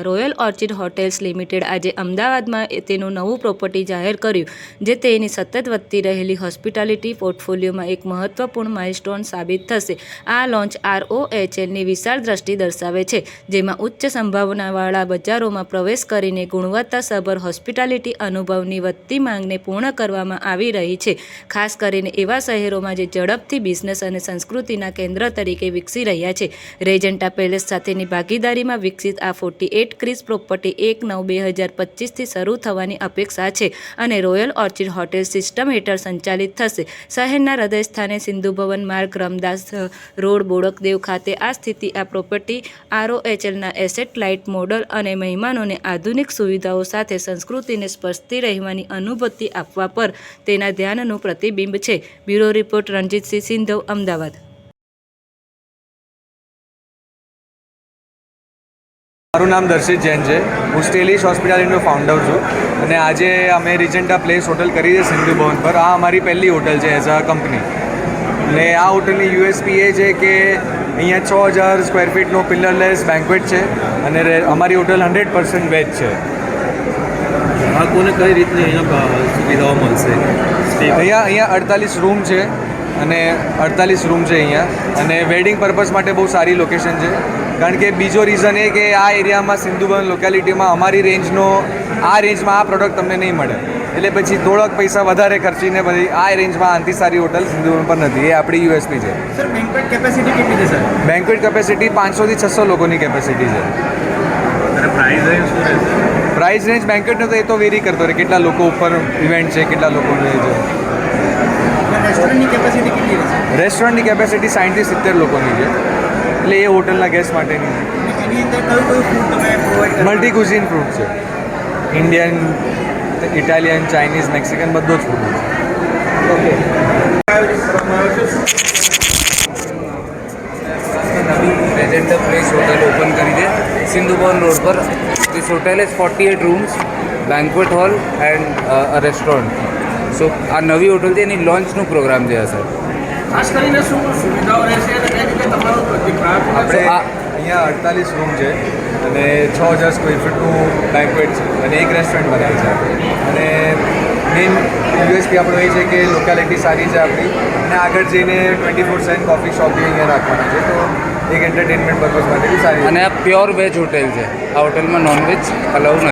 Royal orchid hotels limited આજે અમદાવાદમાં તેનું નવું પ્રોપર્ટી જાહેર કર્યું, જે તેની સતત વધતી રહેલી હોસ્પિટાલિટી પોર્ટફોલિયોમાં એક મહત્વપૂર્ણ માઇલસ્ટોન સાબિત થશે. આ લોન્ચ આરઓએચએલની વિશાળ દ્રષ્ટિ દર્શાવે છે, જેમાં ઉચ્ચ સંભાવનાવાળા બજારોમાં પ્રવેશ કરીને ગુણવત્તાસભર હોસ્પિટાલિટી અનુભવની વધતી માંગને પૂર્ણ કરવામાં આવી રહી છે, ખાસ કરીને એવા શહેરોમાં જે ઝડપથી બિઝનેસ અને સંસ્કૃતિના કેન્દ્ર તરીકે વિકસી રહ્યા છે. રેજન્ટા પેલેસ સાથેની ભાગીદારીમાં વિકસિત આ ફોર્ટી એટ ક્રિસ પ્રોપર્ટી એક નવ બે હજાર પચીસથી શરૂ થવાની અપેક્ષા છે અને રોયલ ઓર્ચિડ હોટેલ સિસ્ટમ હેઠળ સંચાલિત થશે. શહેરના હૃદય સ્થાને સિંધુ ભવન માર્ગ, રમદાસ રોડ, બોડકદેવ ખાતે આ સ્થિતિ, આ પ્રોપર્ટી આરઓએચએલના એસેટ, લાઇટ મોડલ અને મહેમાનોને આધુનિક સુવિધાઓ સાથે સંસ્કૃતિને સ્પર્શતી રહેવાની અનુભૂતિ આપવા પર તેના ધ્યાનનું પ્રતિબિંબ છે. Bureau report Ranjitsinh Sindhav, Ahmedabad. મારું નામ દર્શિત જૈન છે. હું સ્ટેલિશ હોસ્પિટાલિટીનો ફાઉન્ડર છું અને આજે અમે રિજન્ટા પ્લેસ હોટલ કરી છે સિંધુ ભવન પર. આ અમારી પહેલી હોટલ છે એઝ અ કંપની અને આ હોટલની યુએસપી એ છે કે અહીંયા છ હજાર સ્ક્વેર ફીટનો પિલરલેસ બેન્ક્વેટ છે અને અમારી હોટલ હંડ્રેડ પર્સન્ટ વેજ છે. ગ્રાહકોને કઈ રીતની અહીંયા સુવિધાઓ મળશે? અહીંયા અહીંયા અડતાલીસ રૂમ છે અને અડતાલીસ રૂમ છે અહીંયા. અને વેડિંગ પર્પઝ માટે બહુ સારી લોકેશન છે. કારણ કે બીજો રીઝન એ કે આ એરિયામાં સિંધુબન લોકેલિટીમાં અમારી રેન્જનો આ રેન્જમાં આ પ્રોડક્ટ તમને નહીં મળે. એટલે પછી થોડાક પૈસા વધારે ખર્ચીને પછી આ રેન્જમાં આનથી સારી હોટલ સિંધુબન પર નથી. એ આપણી યુએસપી છે. સર બેન્કવેટ કેપેસિટી કેટલી છે સર બેન્ક્વેટ કેપેસિટી પાંચસોથી છસો લોકોની કેપેસિટી છે. પ્રાઇસ રેન્જ પ્રાઇસ બેન્ક્વેટનો તો એ તો વેરી કરતો રહે. કેટલા લોકો ઉપર ઇવેન્ટ છે કેટલા લોકોનું એ છે. રેસ્ટોરન્ટની કેપેસિટી કેટલી રહેશે? રેસ્ટોરન્ટની કેપેસિટી સાઠથી સિત્તેર લોકોની છે. એટલે એ હોટલના ગેસ્ટ માટેની છે. મલ્ટી કુઝિન ફૂડ છે. ઇન્ડિયન ઇટાલિયન ચાઇનીઝ મેક્સિકન બધો જ ફૂડ છે. નવી રેજેન્ટર પ્લેસ હોટલ ઓપન કરી છે. સિંધુભવન રોડ પર. This hotel is forty eight rooms banquet hall and a restaurant so આ નવી હોટલ છે એની લોન્ચનું પ્રોગ્રામ છે સર ખાસ કરીને શું સુવિધાઓ રહેશે આપણે અહીંયા અડતાલીસ રૂમ છે અને છ હજાર સ્ક્વેર ફીટનું બેન્કવેટ છે અને એક રેસ્ટોરન્ટ બનાવી છે. અને મેઇન યુએસપી આપણો એ છે કે લોકાલિટી સારી છે આપણી. અને આગળ જઈને twenty four seven coffee shop બી અહીંયા રાખવાના છે. તો એક એન્ટરટેનમેન્ટ પર્પઝ માટે બી સારી અને આ પ્યોર વેજ હોટેલ છે. આ હોટેલમાં નોનવેજ અલાઉ નથી.